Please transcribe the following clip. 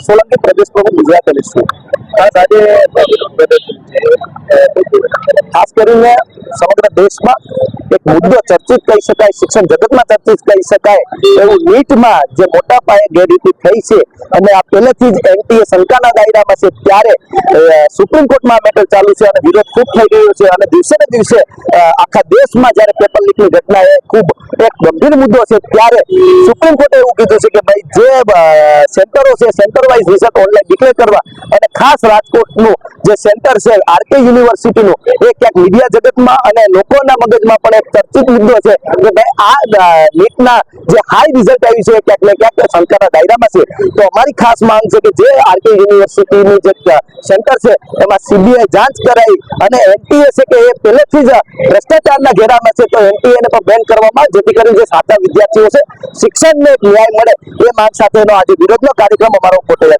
રવિન્દ્ર સોલંકી પ્રદેશ પ્રમુખ ગુજરાત દલિત ખાસ આજે છે ખાસ કરીને સમગ્ર દેશમાં એક મુદ્દો ચર્ચિત કહી શકાય, શિક્ષણ જગતમાં ચર્ચિત કહી શકાય, એવું નીટમાં જે મોટા પાયે ગેરરીતિ થઈ છે અને આ પહેલેથી જ એનટીએ શંકાના દાયરામાં છે ત્યારે સુપ્રીમ કોર્ટમાં મેટર ચાલુ છે અને વિરોધ ખૂબ થઈ ગયો છે અને દિવસે ને દિવસે આખા દેશમાં જ્યારે પેપર લીકની ઘટના એ ખૂબ એક ગંભીર મુદ્દો છે, ત્યારે સુપ્રીમ કોર્ટે એવું કીધું છે કે ભાઈ જે સેન્ટરો છે centre wise result online declare કરવા. અને ખાસ રાજકોટનું જે સેન્ટર છે, આરકે યુનિવર્સિટીનું, એ ક્યાંક મીડિયા જગતમાં અને લોકોના મગજમાં પણ એક ચર્ચિત મુદ્દો છે કે ભાઈ, આ નીટના જે હાઈ રિઝલ્ટ આવ્યું છે ક્યાંક ને ક્યાંક શંકાના દાયરામાં છે. તો અમારી ખાસ માંગ છે કે જે આરકે યુનિવર્સિટીનું જે સેન્ટર છે, એમાં સીબીઆઈ જાંચ કરાવી અને એનટીએ છે કે એ પહેલેથી જ ભ્રષ્ટાચારના ઘેરામાં છે, તો એનટીએ ને પણ બેન કરવામાં, જેથી કરીને જે સાચા વિદ્યાર્થીઓ છે, શિક્ષણને ન્યાય મળે, એ માંગ સાથેનો આજે વિરોધનો કાર્યક્રમ અમારો કોટેલા